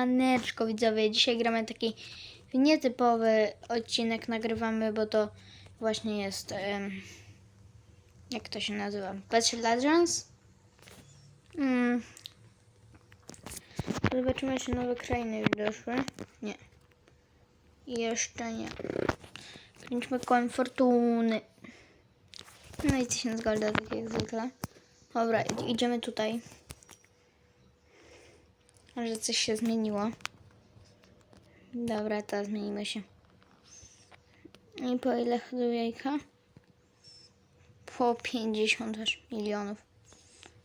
Siemaneczko widzowie, dzisiaj gramy taki nietypowy odcinek, nagrywamy, bo to właśnie jest, em, jak to się nazywa, Patch Legends? Mm. Zobaczymy, czy nowe krainy już doszły. Nie. Jeszcze nie. Kręćmy kołem fortuny. No i 1000 golda, tak jak zwykle. Dobra, id- idziemy tutaj. Może coś się zmieniło. Dobra, to zmienimy się. I po ile chodzą jajka? Po 50 aż milionów.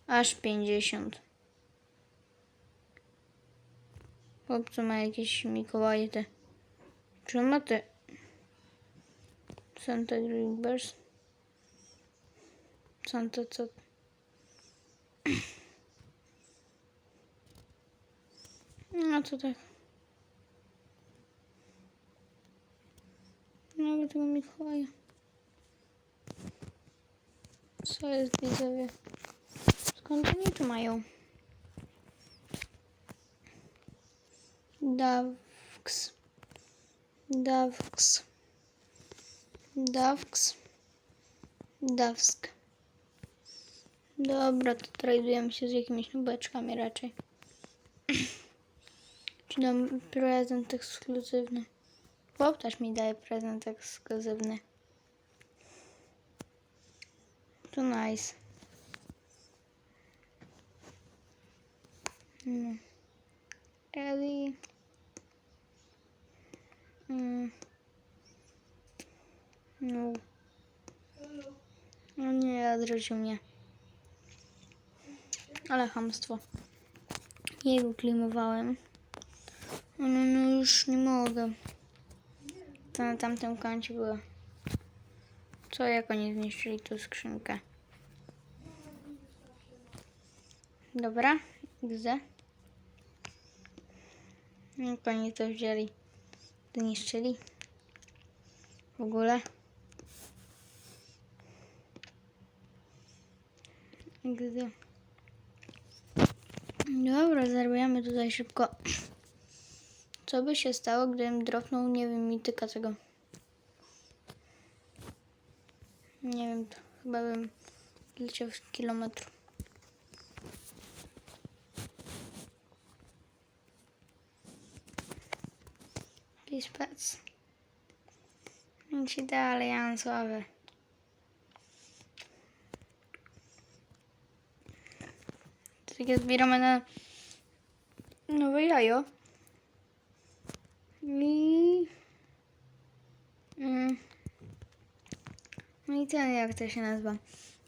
Aż 50. Chłopcu ma jakieś Mikołaje te. Czy ma te? Santa Greenbers? Santa co? No tak. Nie mogę tego Mikołaja. Co jest widzowie? Skąd oni tu mają? Dawks. Dawks. Dawks. Dawsk. Dobra, to tradujemy się z jakimiś nubeczkami raczej. Dam prezent ekskluzywny? Bob też mi daje prezent ekskluzywny. To nice. Mm. Ready. Mm. No. No nie, odrzucił mnie. Ale chamstwo. Jego klimowałem. No, no, no już nie mogę. To na tamtym kącie było. Co jak oni zniszczyli tą skrzynkę? Dobra, widzę. Jak oni to wzięli? Zniszczyli? W ogóle? Gdy. Dobra, zarabiamy tutaj szybko. Co by się stało, gdybym dropnął, nie wiem, mityka tego? Nie wiem, chyba bym leciał z kilometru. Please pets. Nic dalej, ja mam słabe. Tak jak zbieramy na nowe jajo. I... Mm. No i ten, jak to się nazywa.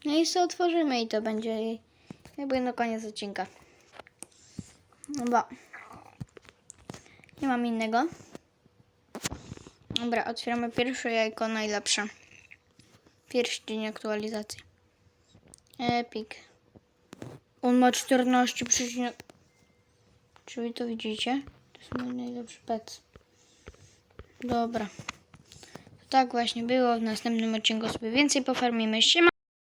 No i co otworzymy i to będzie jakby na koniec odcinka. No bo nie mam innego. Dobra, otwieramy pierwsze jajko, najlepsze. Pierwszy dzień aktualizacji. Epic. On ma 14 przecinek... Czy to widzicie? To jest mój najlepszy pet. Dobra. Tak właśnie było. W następnym odcinku sobie więcej pofarmimy. Siema!